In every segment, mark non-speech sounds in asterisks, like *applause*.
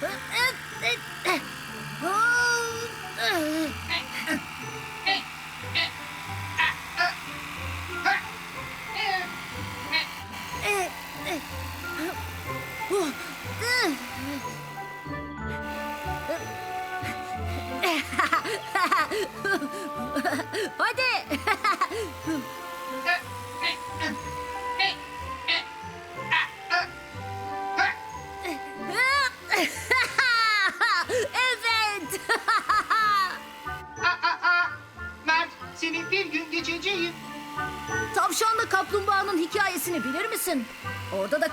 Hadi.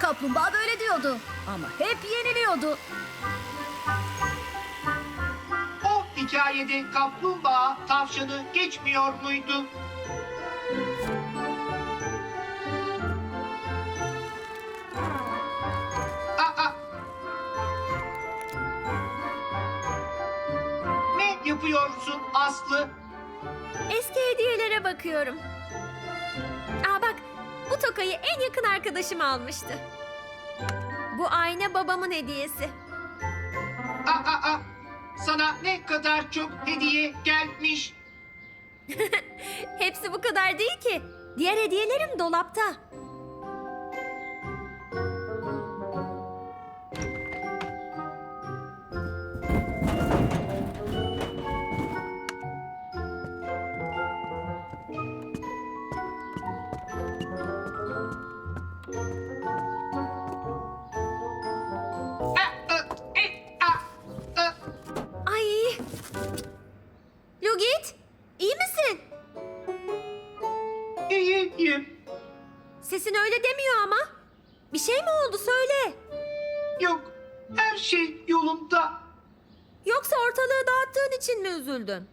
Kaplumbağa böyle diyordu. Ama hep yeniliyordu. O hikayede kaplumbağa tavşanı geçmiyor muydu? Aa! Ne yapıyorsun Aslı? Eski hediyelere bakıyorum. Bu tokayı en yakın arkadaşım almıştı. Bu ayna babamın hediyesi. Aa, aa! Sana ne kadar çok hediye gelmiş. *laughs* Hepsi bu kadar değil ki. Diğer hediyelerim dolapta. Sesin öyle demiyor ama. Bir şey mi oldu söyle. Yok, her şey yolunda. Yoksa ortalığı dağıttığın için mi üzüldün?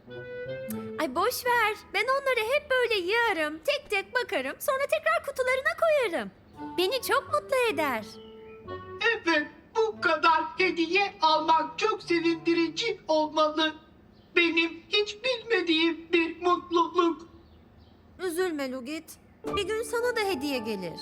Ay boş ver. Ben onları hep böyle yığarım, tek tek bakarım, sonra tekrar kutularına koyarım. Beni çok mutlu eder. Evet, bu kadar hediye almak çok sevindirici olmalı. Benim hiç bilmediğim bir mutluluk. Üzülme Lugit. Bir gün sana da hediye gelir.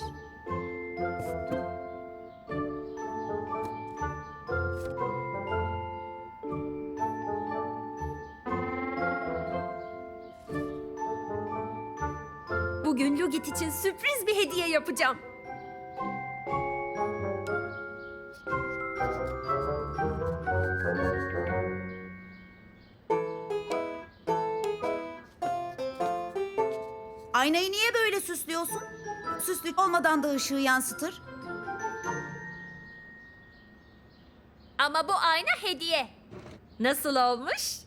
Bugün Lugit için sürpriz bir hediye yapacağım. Aynayı niye böyle süslüyorsun? Süslük olmadan da ışığı yansıtır. Ama bu ayna hediye. Nasıl olmuş?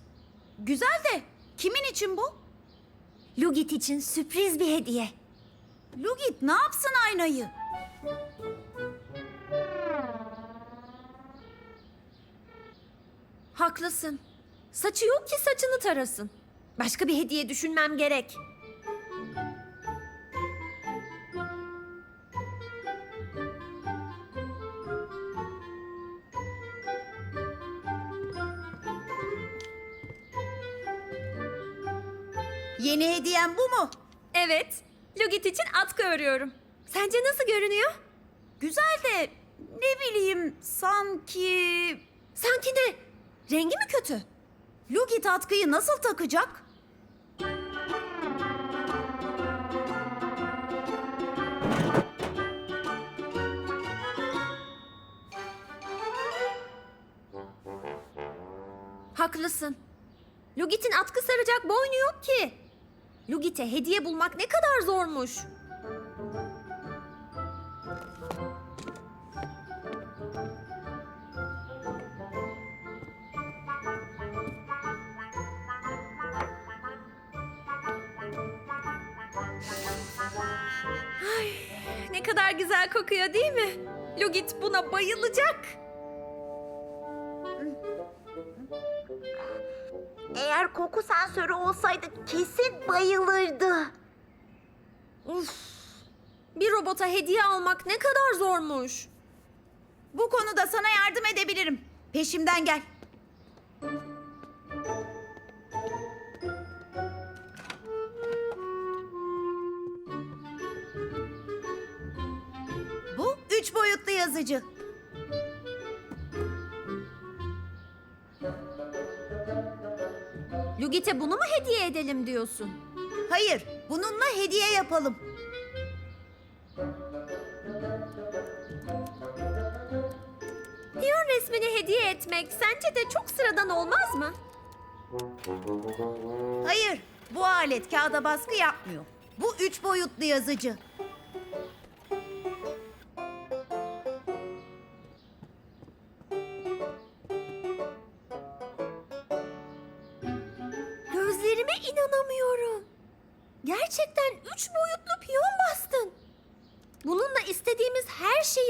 Güzel de kimin için bu? Lugit için sürpriz bir hediye. Lugit ne yapsın aynayı? Haklısın. Saçı yok ki saçını tarasın. Başka bir hediye düşünmem gerek. Yeni hediyen bu mu? Evet, Lugit için atkı örüyorum. Sence nasıl görünüyor? Güzel de ne bileyim sanki... Sanki ne? Rengi mi kötü? Lugit atkıyı nasıl takacak? Haklısın. Lugit'in atkı saracak boynu yok ki. Lugit'e hediye bulmak ne kadar zormuş. Ay, ne kadar güzel kokuyor değil mi? Lugit buna bayılacak. Eğer koku sensörü olsaydı kesin bayılırdı. Uf. Bir robota hediye almak ne kadar zormuş. Bu konuda sana yardım edebilirim. Peşimden gel. Bu üç boyutlu yazıcı. Lugit'e bunu mu hediye edelim diyorsun? Hayır, bununla hediye yapalım. Piyon resmini hediye etmek sence de çok sıradan olmaz mı? Hayır, bu alet kağıda baskı yapmıyor. Bu üç boyutlu yazıcı.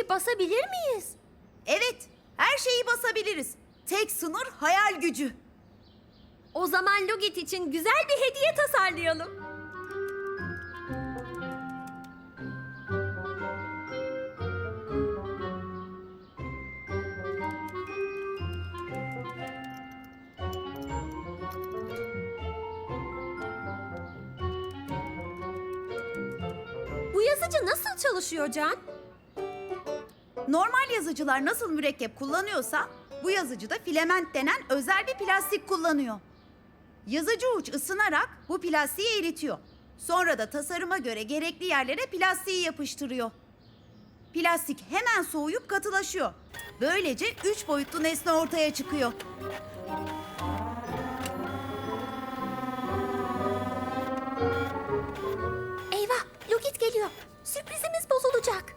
Şeyi basabilir miyiz? Evet, her şeyi basabiliriz. Tek sınır hayal gücü. O zaman Lugit için güzel bir hediye tasarlayalım. Bu yazıcı nasıl çalışıyor Can? Normal yazıcılar nasıl mürekkep kullanıyorsa bu yazıcı da filament denen özel bir plastik kullanıyor. Yazıcı uç ısınarak bu plastiği eritiyor. Sonra da tasarıma göre gerekli yerlere plastiği yapıştırıyor. Plastik hemen soğuyup katılaşıyor. Böylece üç boyutlu nesne ortaya çıkıyor. Eyvah, Lugit geliyor. Sürprizimiz bozulacak.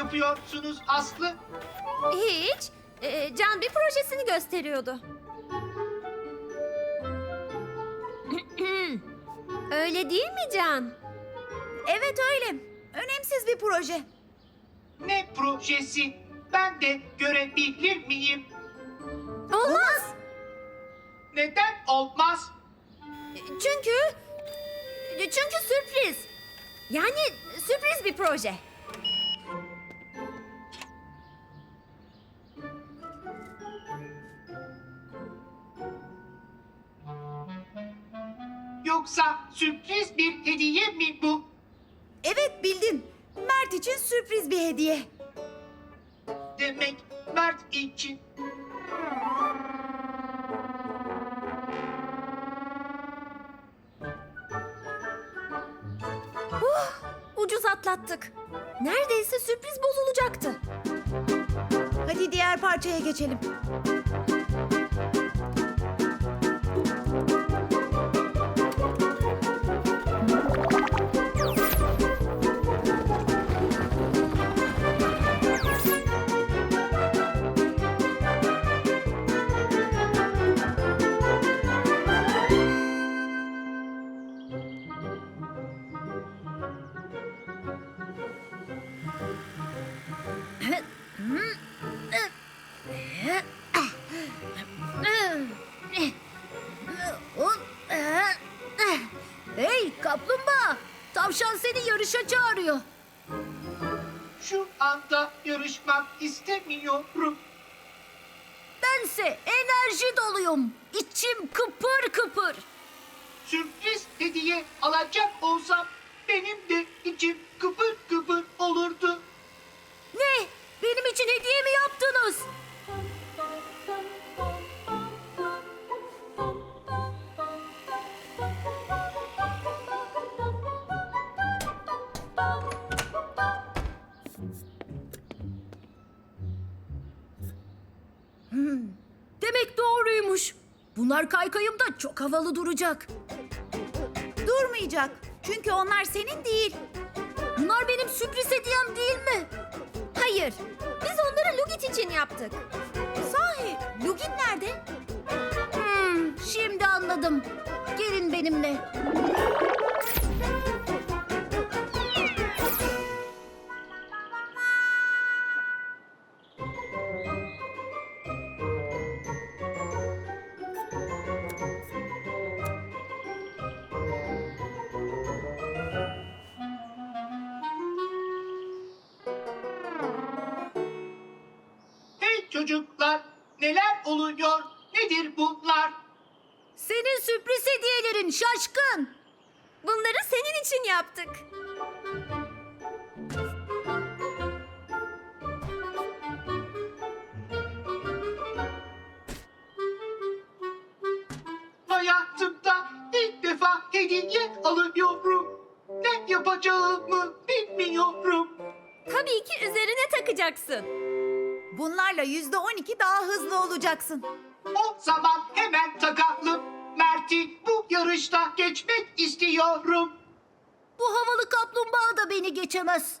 Yapıyorsunuz Aslı? Hiç. Ee, Can bir projesini gösteriyordu. *clears throat* Öyle değil mi Can? Evet öyle. Önemsiz bir proje. Ne projesi? Ben de görebilir miyim? Olmaz. Neden olmaz? Çünkü... Çünkü sürpriz. Yani sürpriz bir proje. Sürpriz bir hediye. Demek Mert için. Ucuz atlattık. Neredeyse sürpriz bozulacaktı. Hadi diğer parçaya geçelim. Hey kaplumbağa! Tavşan seni yarışa çağırıyor. Şu anda yarışmak istemiyorum. Bense enerji doluyum. İçim kıpır kıpır. Sürpriz hediye alacak olsam benim de içim kıpır kıpır olurdu. Ne? Benim için hediye mi yaptınız? Hmm, Demek doğruymuş. Bunlar kaykayımda çok havalı duracak. Durmayacak. Çünkü onlar senin değil. Bunlar benim sürpriz hediyem değil mi? Hayır. Biz onları Lugit için yaptık. Sahi, Lugin nerede? Hmm, şimdi anladım. Gelin benimle. çocuklar? Neler oluyor? Nedir bunlar? Senin sürpriz hediyelerin şaşkın. Bunları senin için yaptık. Hayatımda ilk defa hediye alıyorum. Ne yapacağımı bilmiyorum. Tabii ki üzerine takacaksın. Bunlarla yüzde on iki daha hızlı olacaksın. O zaman hemen takalım. Mert'i bu yarışta geçmek istiyorum. Bu havalı kaplumbağa da beni geçemez.